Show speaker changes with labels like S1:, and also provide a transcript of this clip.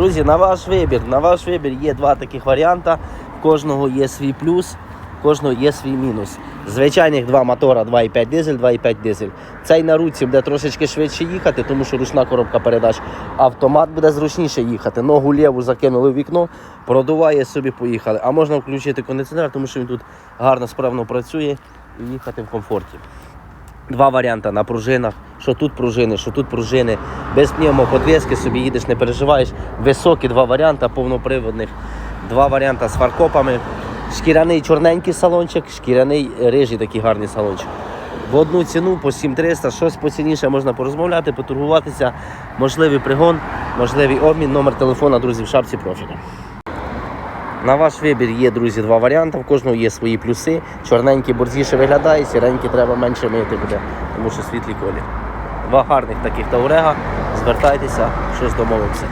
S1: Друзі, на ваш вибір. На ваш вибір є два таких варіанти. В кожного є свій плюс, в кожного є свій мінус. Звичайних два мотора 2,5 дизель, 2,5 дизель. Цей на руці буде трошечки швидше їхати, тому що ручна коробка передач. Автомат буде зручніше їхати. Ногу ліву закинули в вікно, продуває собі, поїхали. А можна включити кондиціонер, тому що він тут гарно справно працює і їхати в комфорті. Два варіанти на пружинах. Що тут пружини, що тут пружини. Без пневмоподвески собі їдеш, не переживаєш. Високі два варіанти повноприводних. Два варіанти з фаркопами. Шкіряний чорненький салончик, шкіряний рижий такий гарний салончик. В одну ціну по 7300, щось поцінніше можна порозмовляти, потургуватися. Можливий пригон, можливий обмін, номер телефона, друзі, в шапці профіля. На ваш вибір є, друзі, два варіанти. В кожного є свої плюси. Чорненький борзіше виглядає, сіренький треба менше мити буде, тому що світлий колір. Два гарних таких таурега. Звертайтеся, щось домовимося.